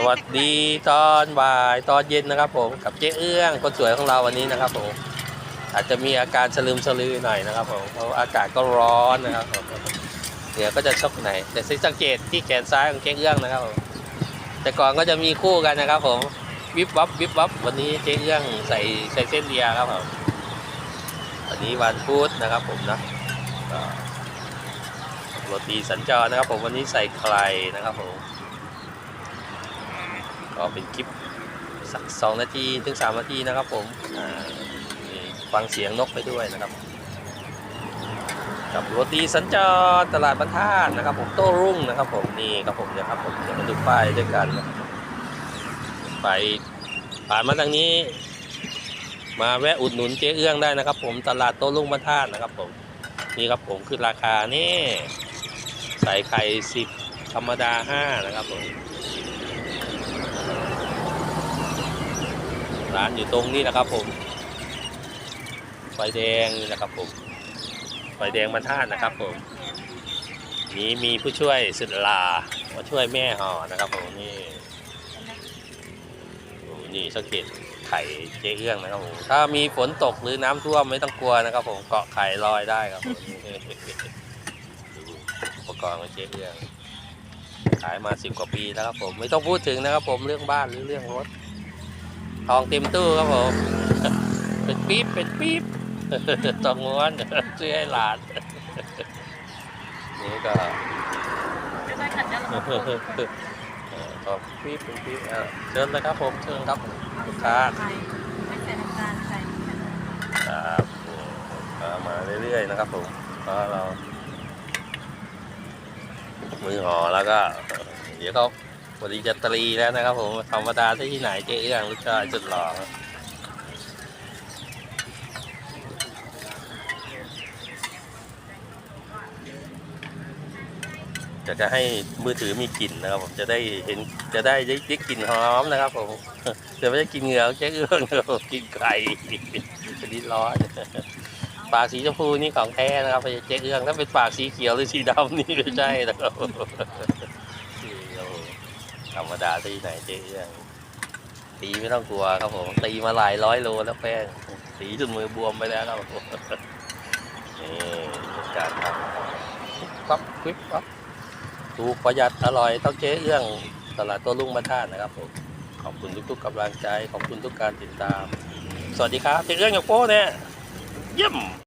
สวัสดีตอนบ่ายตอนเย็นนะครับผมกับเจ๊เอื้องคนสวยของเราวันนี้นะครับผมอาจจะมีอาการสลืมสลือหน่อยนะครับผมเพราะอากาศก็ร้อนนะครับผมเหนือก็จะชกไหนแต่สังเกตที่แขนซ้ายของเจ๊เอื้องนะครับผมแต่ก่อนก็จะมีคู่กันนะครับผมวิบวับวิบวับวันนี้เจ๊เอื้องใส่ใส่เส้นเดียครับผมวันนี้วันพุธนะครับผมนะก็โรตีสัญจรนะครับผมวันนี้ใส่ไข่นะครับผม ก็เป็นคลิปสักสองนาทีถึงสามนาทีนะครับผมฟังเสียงนกไปด้วยนะครับ กับโรตีสัญจรตลาดบรรทัดนะครับ ผมโต้รุ่งนะครับผมนี่ครับผมนี่ยครับผมเดี๋ยวมาดูป้ายด้วยกันไปผ่านมาทางนี้ มาแวะอุดหนุนเจ๊เอื้องได้นะครับ ผมตลาดโต้รุ่งบรรทัดนะครับ ผมนี่ครับผมคือราคานี่ใส่ไข่สิบธรรมดาห้านะครับผม ร้านอยู่ตรงนี้นะครับผม ไฟแดงนี่นะครับผม ไฟแดงบรรทัดนะครับผม นี้มีผู้ช่วยสุดลามาช่วยแม่ห่อนะครับผมนี่นี่สังเกตไข่เจ๊เอื้องนะครับผม ถ้ามีฝนตกหรือน้ำท่วมไม่ต้องกลัวนะครับผม เกาะไข่ลอยได้ครับผมอุปกรณ์ของเจ๊เอื้องขายมาสิบกว่าปีแล้วครับผม ไม่ต้องพูดถึงนะครับผมเรื่องบ้านหรือเรื่องรถ ทองเต็มตู้ครับผมเป็นปี๊บเป็นปี๊บตองม้วนซื้อให้หลานนี่ก็ไม่ได้ขัดยันระบบเอ่อทองปี๊บเป็นปี๊บเอ่อเชิญเลยครับผมเชิญครับลูกค้าไข่ไม่ใส่น้ำตาลใส่ครับก็มาเรื่อยๆนะครับผมก็เรามือห่อแล้วก็เดี๋ยวเขาปริญญาตรีแล้วนะครับผมธรรมดาที่ไหนเจ๊เอื้องลูกชายจุดหล่อจะจะให้มือถือมีกลิ่นนะครับผมจะได้เห็นจะได้ได้กลิ่นหอมนะครับผมจะไม่ได้กินเหงื่อเจ๊เอื้องนะครับกินไก่ชนิดร้อนปากสีชมพูนี่ของแท้นะครับไม่ใช่เจ๊เอื้องถ้าเป็นปากสีเขียวหรือสีดำนี่ไม่ใช่นะครับ ธรรมดาที่ไหนเจ๊เอื้องตีไม่ต้องกลัวครับผม ตีมาหลายร้อยโลแล้วแป้งตีจนมือบวมไปแล้วครับผมนี่การทำปั๊บควิบปั๊บถูกประหยัดอร่อยต้องเจ๊เอื้องตลาดตัวลุงมาท่านะครับผมขอบคุณทุกๆกำลังใจ ขอบคุณทุกการติดตาม สวัสดีครับเจ๊เอื้องอย่างโป้เนี่ยเยี่ยม